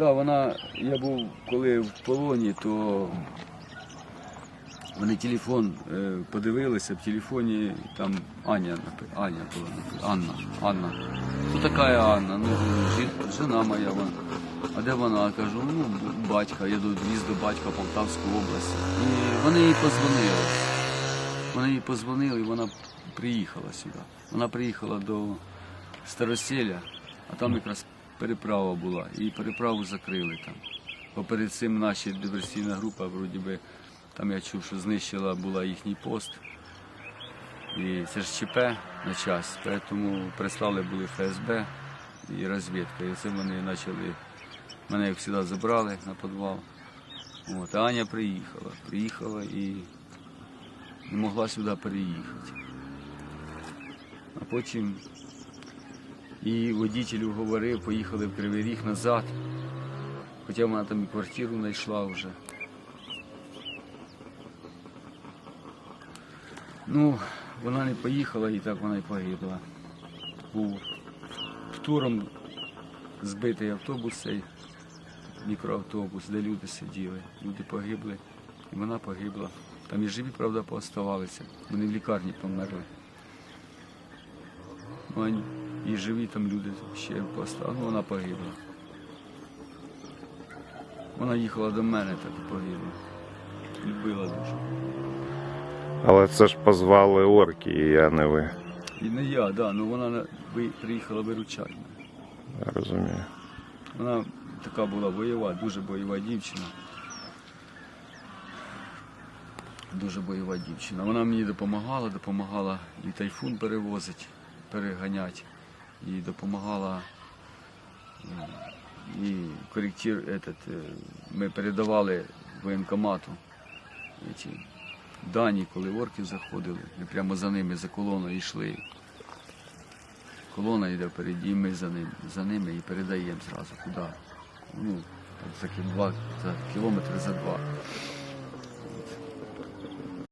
Да, вона, я був коли в полоні, то вони телефон е, подивилися, в телефоні там Аня, Аня була, Анна, Анна. Хто така Анна? Ну, жі- жена моя вона. А де вона? Кажу, ну, батька, я довіз до батька Полтавську область. І вони їй позвонили. Вони їй позвонили, і вона приїхала сюди. Вона приїхала до Староселя, а там якраз переправа була. І переправу закрили там. Бо перед цим наша диверсійна група, вроді би, там я чув, що знищила була їхній пост. І це ж ЧП на час, тому прислали були ФСБ і розвідка. І це вони почали, мене як завжди забрали на підвал. От, а Аня приїхала. Приїхала і не могла сюди переїхати. А потім і водителю говорив, поїхали в Кривий Ріг назад. Хоча вона там і квартиру знайшла вже. Ну, вона не поїхала і так вона і погибла. Був туром збитий автобус цей, мікроавтобус, де люди сиділи. Люди погибли, і вона погибла. Там і живі, правда, пооставалися. Вони в лікарні померли. І живі там люди ще пооставали. Ну, вона погибла. Вона їхала до мене, так і погибла. Любила дуже. Але це ж позвали орки, а не ви. І не я, да, ну вона приїхала виручати мене. Я розумію. Вона така була бойова, дуже бойова дівчина. Дуже бойова дівчина. Вона мені допомагала, допомагала і тайфун перевозити, переганяти. І допомагала і коректир, этот, е, ми передавали воєнкомату ці дані, коли орки заходили. Ми прямо за ними, за колоною йшли. Колона йде впереді, і ми за ними, за ними і передаємо зразу куди. Ну, так, за кі- два, за кілометри за два.